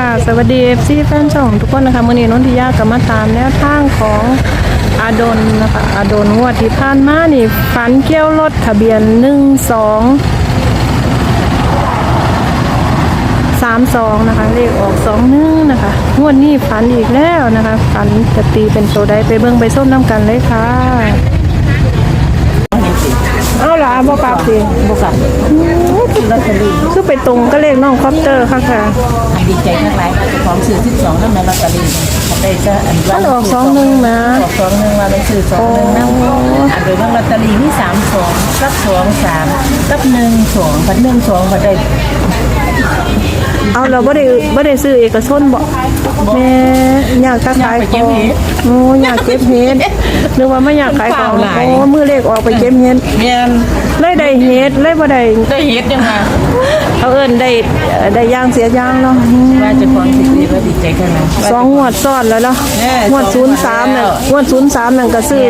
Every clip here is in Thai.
ค่ะ สวัสดี FC แฟนช่องทุกคนนะคะมื่อนี้นนทิยากับมาตามแนวทางของอาดนนะคะอาดนงวดที่ผ่านมานี่ฝันเกี่ยวรถทะเบียนหนึ่งสองสามสองนะคะเลขออกสองหนึ่งนะคะงวดนี้ฝันอีกแล้วนะคะฝันจะตีเป็นโซได้ไปเบิ่งไปส้มน้ำกันเลยค่ะาล่ะบ่กลับสิบุกลับลอตเตอรี่คือไปตรงก็เลขน้องคอปเตอร์ค่ะค่ะดีใจทั้งหลายของสื่อที่สองนั่นแหละลอตเตอรี่ได้จะอันมันออกสองหนึ่งนะออกสองหนึ่งมาเป็นสื่อสองหนึ่งนั่งอันโดยว่าลอตเตอรี่มีสามสองกับสองสามกับหนึ่งสองพันหนึ่งสองพันได้เอาเราบ่ได้บ่ได้ซื้อเอกชนบ่ แม่อยากจะขายของโอ้อยากเก็บเห็ดนึกว่าไม่อยากขายของโอ้มือเลขออกไปเก็บเห็ดเมียนเลยได้เห็ดเลยบ่ได้ได้เฮ็ดยังไงเอาเอิ้นได้เอ่อได้ย่างเสียย่างเนาะอืมว่าจะความสิดีว่าดีใจกันนะสองงวดซ้อนแล้วเนาะแน่งวดสองงวด03น่ะแล้ว งวด03นั่นก็ซื้อ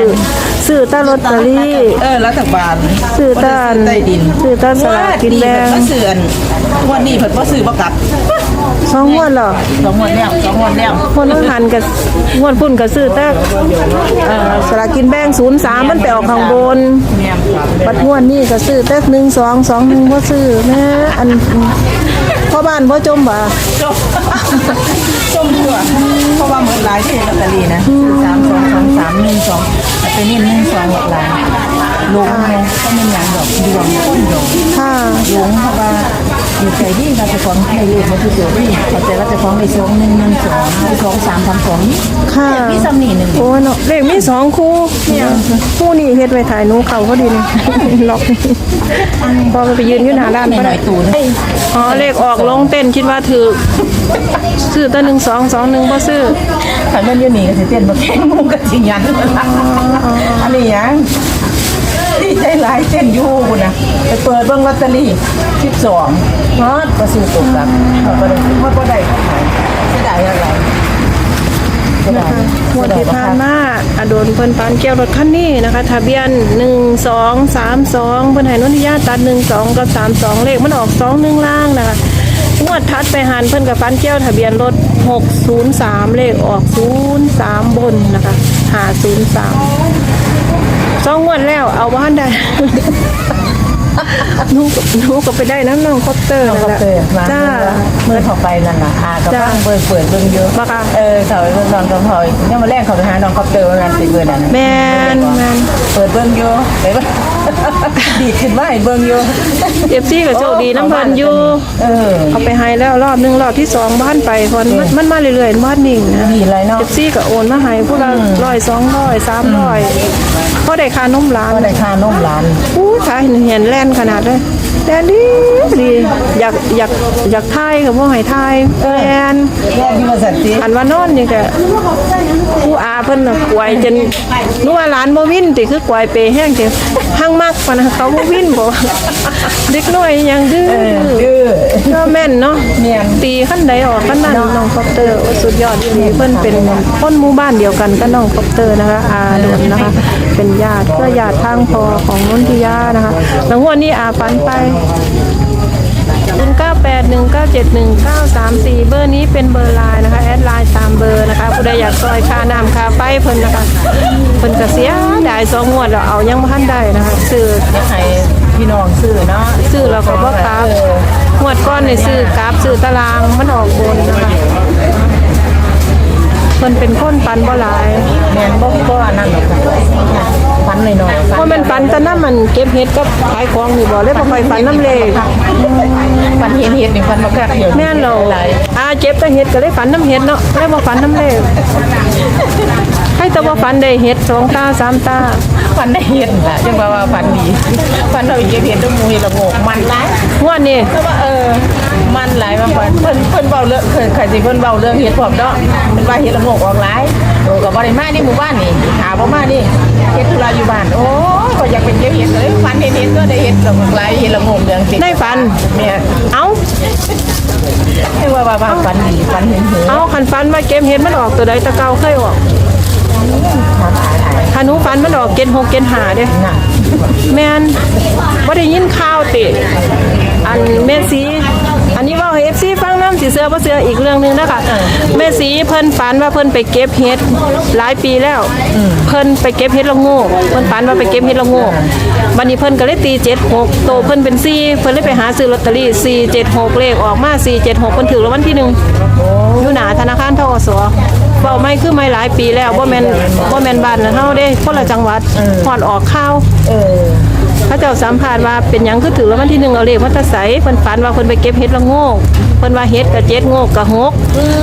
ซื้อแตลอตเตอรี่ เออรัฐบาลซื้อแตาใต้ดินซื้อแตาสลากกินแบ่ง ว่าซื้ออันวันนี้เพิ่นบ่ซื้อบ่กลับ สองงวดเหรอสองงวดแล้วสองงวดแล้วคนต้องหันกับงวดพุ่นกับซื้อแต่เอ่อสลากกินแบ่งศูนย์สามมันไปออกข้างบนเมียนปัดงวดนี่ก็ซื้อแต่หนึ่งสองสองหนึ่งพ่ซื้อแม่อันพ่อบ้านพ่อจมบ่าจบจมตัวเพราะว่าเหมือนหลายที่ลอตเตอรี่นะสามสองสองสามหนึ่งสองแต่เป็นนี่หนึ่งสองหกหลายลงไงก็ไม่ยังดอกดวงต้นดอกค่ะลงเพราะว่า ดีใจที่เราจะฟ้องให้เลขมาที่เดียวที่เข้าใจว่าจะฟ้องในสองหนึ่งหนึ่งสองสองสามสามสองนี่ค่ะ มีซ้ำนี่หนึ่งโอ้ยเนาะเลขมีสองคู่คู่นี่เฮ็ดไว้ถ่ายหนูเขาพอดีนี่ ล็อกพอไปยืนอยู่หน้าร้านในก็หน่ได้อยตูนอ๋อเลขออกลงเต้นคิดว่าถือซื้อแต่หนึ่งสองสองหนึ่งพ่ซื้อขันมันยืนหนีกันสิเต้นมาแข่งมุกกันจริงยันอันนี้ยัง ดีใจหลายเต้นอยู่นะไปเปิดเบิ้งลอตเตอรี่สิบสองฮอดก็ซื้อตกกันเขาก็ได้ว่าก็ได้ขายเสียดายอะไรเสียดายงวดที่ผ่านมาอโดนเพิ่นปานเกี่ยวรถคันนี้นะคะทะเบียน 1232เพิ่นให้นนทิยาตัด 12 กับ 32 เลขมันออก 21 ล่างนะคะงวดทัดไปหันเพิ่นกับปานเกี่ยวทะเบียนรถ 603 เลขออก 03 บนนะคะ503 สองงวดแล้วเอาบ้านได้ นูก็หนูก็ไปได้น้ำน้องคอปเตอร์น้องนั่นก็แหละ เปิดมาจ้าเมื่อเข้าไปนั่นน่ะอากับจ้าบ้างเปิดเปิดเบิ่งเยอะบ่ค่ะ เออเขาไปเบิ่งน้องกำพลอยเนี่ยมาแรกเขาไปหาน้องคอปเตอร์งานติดเบิ่งนั่นแมนแมนเปิดเบิ่งอยู่ไปเบิ่งดีดขึ้นมาให้เบิ่งอยู่เอฟซีก็โชคดีน้ำเพิ่นอยู่เออ เอาไปให้แล้วรอบหนึงรอบที่สองบ้านไปคนมันมันมาเรื่อยๆบ้านนิ่งนะดีเลยเนาะ เอฟซีก็โอนมาให้ผู้ละร้อยสองร้อยสามร้อยพอได้ค่านมร้านก็ได้ค่านมร้านอู้ขายเห็นแล่นขนาดเลยแล่นดีดีอยากอยากอยากทายกับพวกให้ทายแล่นแยกที่มาสันติอันว่านอนนี่ก็ผู้อาเพิ่นน่ะกวยจนนึกว่าร้านบ่วินติคือกวยเปแห้งติห้างมากปานนะเขาบ่วินบ่เด็กน้อยยังดื้อดื้อเนาะแม่นเนาะแม่น ตีขั้นใดออกขั้นนั้นน้องคอปเตอร์โอ้สุดยอดที่เพิ่นเป็นคนหมู่บ้านเดียวกันกับน้องคอปเตอร์นะคะอาโดนนะคะ เป็นญาติเพื่อญาติทางพอของนนทิยานะคะแล้วงวดนี้อาปันไป0981971934เบอร์นี้เป็นเบอร์ไลน์นะคะ แอดไลน์ตามเบอร์นะคะผู้ใดอยากซอยค่าน้ำค่าไฟเพิ่นนะคะเพิ่นก็เสียดายสองงวดแล้วเอายังบ่ทันได้นะคะซื้อให้พี่น้องซื้อเนาะซื้อแล้วก็บ่กราฟงวดก้อนนี่ซื้อกราฟซื้อตารางมันออกบนนะคะเพิ่นเป็นคนปันบ่หลายแม่นบ่ก็อันนั้นหรอกฟันหน่อย ๆเพรามันปันแต่น้ำมันเก็บเห็ดกับขายของนี่บ่เลยบ่ค่อยปันน้ำเลขฟันเห็นเห็ดนี่ฟันมาแค่เดียวแม่นเราอาเจ็บแต่เห็ดก็เลยฝันน้ำเห็ดเนาะเลยบ่ฝันน้ำเลขให้แต่ว่าฝันได้เห็ดสองตาสามตาฟันได้เห็ดล่ะจังว่าว่าฟันดีฟันเราเห็ดเห็ดต้องมีระบบมันหลายงวดนี้แต่ว่าเออมันหลายบางคนเพิ่นเพิ่นเบาเรื่องเคยใครสิเพิ่นเบาเรื่องเฮ็ดพร้อมเนาะเพิ่นว่าเฮ็ดละโงกออกหลาย โอ้ก็บ่ได้มานี่หมู่บ้านนี่หาบ่มานี่เฮ็ดธุระอยู่บ้าน โอ้ก็อยากเป็นเก็บเฮ็ดเลยฝันเห็นเฮ็ดก็ได้เฮ็ดละโงกหลายเฮ็ดละโงกเรื่องติในฝันแม่เอ้า ให้ว่าว่าว่าฝันดีฝันเห็นเหือเอ้าคันฝันว่าเก็บเห็ดมันออกตัวใดแตะเก่าเคยออกถามหาหายคันหนูฝันมันออกเกณฑ์หกเกณฑ์หาเด้น่ะแม่นบ่ได้ยินข่าวติอันแม่สี อันนี้เว่าให้ให้ FC ฟังน้ำสิเสือบ่เสืออีกเรื่องหนึงนะคะแม่สีเพิ่นฝันว่าเพิ่นไปเก็บเห็ดหลายปีแล้ว เพิ่นไปเก็บเห็ดละโงูเพิ่นฝันว่าไปเก็บเห็ดละโงูวันนี้เพิ่นก็เลยตี76โตเพิ่นเป็น4เพิ่นเลยไปหาซื้อลอตเตอรี่476เลขออกมา476เพิ่นถูกรางวัลที่หนึ่งอยู่หน้าธนาคารทกสเว้าไม่คือไม่หลายปีแล้วบ่แม่นบ่แม่นบ้านเฮาเด้คนละจังหวัดฮอดออกข่าว เออ พระเจ้าสัมภาษณ์ว่าเป็นหยังคือถือแล้ววันที่หนึ่งเอาเลขมาแตะใสเพิ่นฝันว่าเพิ่นไปเก็บเห็ดละโงกเพิ่นว่าเห็ดกับเจ็ดโงกกับหก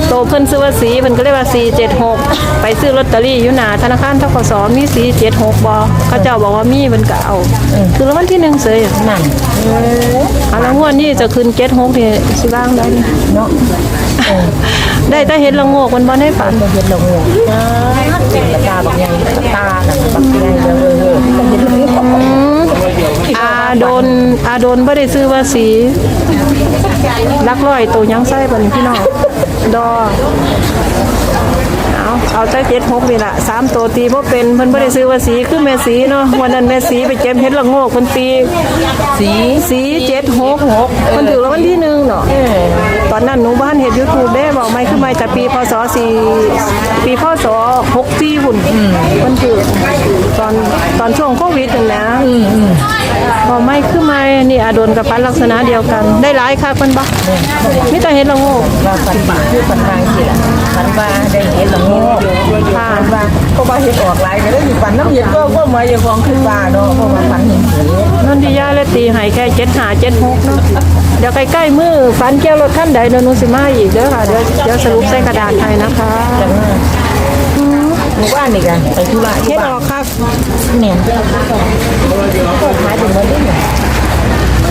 โตเพิ่นซื้อว่าสีเพิ่นก็เลยว่าสี่เจ็ดหกไปซื้อลอตเตอรี่อยู่หน้าธนาคารทกสมีสีเจ็ดหกบ่เขาเจ้าบอกว่ามีเพิ่นก็เอาคือแล้ววันที่หนึ่งเสยนั่นเอาแล้วงวดนี้จะขึ้นเจ็ดหกนี่สิบ้างได้นี่เนาะได้แต่เห็ดละโงกมันบ่ได้ฝันเห็นละงูนะเป็นตาตาแบบยังตาน่ะแบบยังเออเออเห็นละงู อาโดนอาโดนบ่ได้ซื้อว่าสีลักร้อยตัวยังไส้บัดนี้พี่น้องดอเอาเอาใจเจ็ดหกนี่ละสามตัวตีเพราะเป็นเพิ่นบ่ได้ซื้อว่าสีคือแม่สีเนาะวันนั้นแม่สีไปเก็บเฮ็ดละโงกเพิ่นตีสีสีเจ็ดหกหกเพิ่นถือรางวัลที่หนึ่งเนาะตอนนั้นหนูบ้านเฮ็ด YouTube ได้บอกไม่คือไม่แต่ปีพศสี่ปีพศหกสี่หุ่นเพิ่นถือตอนตอนช่วงโควิดนั่นนะ บอกไม่คือไม่นี่อาโดนกับฟันลักษณะเดียวกัน ได้หลายค่ะเพิ่นบ่มีแต่เฮ็ดละโงกว่าฝันบาคือฝันบางสิล่ะฝันว่าได้เห็นละงูฝันว่าเพราะว่าเห็นออกหลายก็ได้สิฝันน้ำเย็นก็ก็มาอย่างของขึ้นว่าเนาะเพราะว่าฝันเห็นผีนนทิยาและตีให้แค่เจ็ดหาเจ็ดหกเนาะเดี๋ยวใกล้ๆมือฟันเกี่ยวรถขั้นใดเดี๋ยวหนูสิมาอีกเด้อค่ะเดี๋ยวเดี๋ยวสรุปใส่กระดาษให้นะคะจังว่าหมู่บ้านนี่กันไปธุระเฮ็ที่ดบ้าอนอกครับเนี่ยเจ้าขายเป็นวันนี้เนี่ย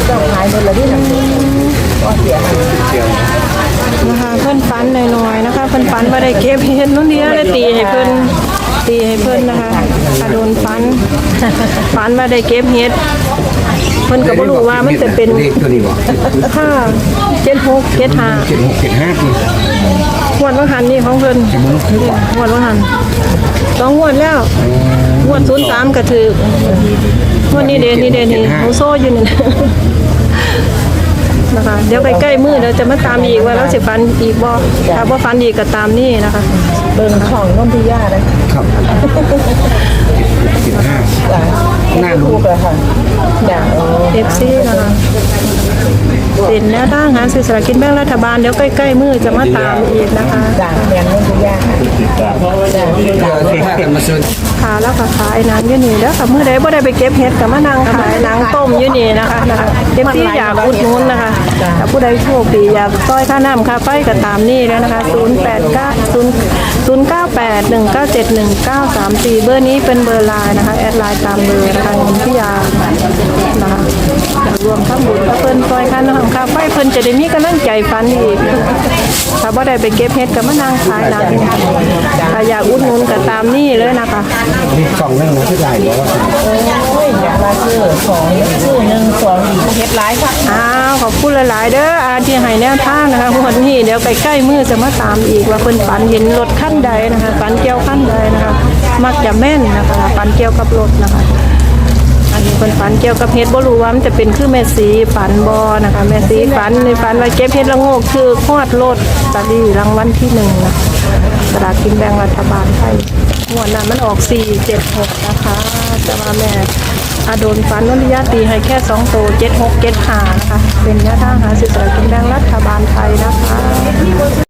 เจ้าขายเป็นละที่หนึ่งก็เสียนะคะเพิ่นฟันหน่อยๆนะคะเพิ่นฟันว่าได้เก็บเฮ็ดนนทิยาและตีให้เพิ่นตีให้เพิ่นนะคะถ้าโดนฟันฟันว่าได้เก็บเฮ็ดเพิ่นก็บ่รู้ว่ามันจะเป็นเลขตัวนี้บ่ค่าเจ็ดหกเจ็ดห้าเจ็ดหกเจ็ดห้าปีง วดว่างหันนี่ของเพิ่นงวดว่างหันสองงวดแล้วงวดศูนย์สามก็ถืองวดนี้เดนนี่เดนนี่หนูโซ่อยู่นี่นะคะเดี๋ยวใกล้ๆมือเดี๋ยวจะมาตามอีกว่าแล้วสิฟันอีกบ่ถ้าบ่ฟันอีกก็ตามนี่นะคะ เบิ่งช่องน้องพิยาเลยครับเจ็ดห้าจ้ะน่ารู้ลูกเลยค่ะอย่างเออเอฟซีนะคะ เป็นแนวทางหาซื้อสลากกินแบ่งรัฐบาลเดี๋ยวใกล้ๆมือจะมาตามอีกนะคะจ้ะแม่น้องพิยาค่ะจ้ะเจ็ดห้ากันมาซื้อาแล้วก็ขายนังอยู่นี่แล้วค่ะมื้อใดบ่ได้ไปเก็บเห็ดก็มานั่งขายหนังต้มอยู่นี่นะคะนะคะเอฟซีอยากอุดหนุนนะคะถ้าผู้ใดโชคดีอยากซอยค่าน้ำค่าไฟก็ตามนี่แล้วนะคะ 0890971934 เบอร์นี้เป็นเบอร์ไลน์นะคะ แอดไลน์ตามเบอร์นะคะนนทิยานะคะรวมทั้งบุญและเพิ่นซอยค่าน้ำค่าไฟเพิ่นจะได้มีกำลังใจฟันอีกถ้าบ่ได้ไปเก็บเห็ดก็มานั่งขายหนังถ้าอยากอุดหนุนก็ตามนี่เลยนะคะนี่สองเรื่งนะที่ใหญ่บอกว่าโอ้ยอากมาซื้อของซื้อหนึ่งสองอีกเฮ็ดหลายค่ะอ้าวขอบคุณหลาย ๆ เด้ออาที่ให้แนวทางนะคะวันนี้เดี๋ยวใกล้ๆมือจะมาตามอีกว่าเพิ่นฝันเห็นรถขั้นใดนะคะฝันเกี่ยวขั้นใดนะคะมักจะแม่นนะคะฝันเกี่ยวกับรถนะคะ อันนี้เพิ่นฝันเกี่ยวกับเฮ็ดบ่รู้ว่ามันจะเป็นคือแม่สีฝันบ่นะคะแม่สีฝันในฝันว่าเก็บเฮ็ดละโงกคือฮอดรถตะลีรางวัลที่หนึ่งนะสลากกินแบ่งรัฐบาลไทย หัวดนั้นมันออกสี่เจ็ดหกนะคะ แต่ว่าแม่อาโดนฟันนนทิยาตีให้แค่สองโตว76 75นะคะเป็นยาท่าหาซื้อสลากกินแบ่งรัฐบาลไทยนะคะ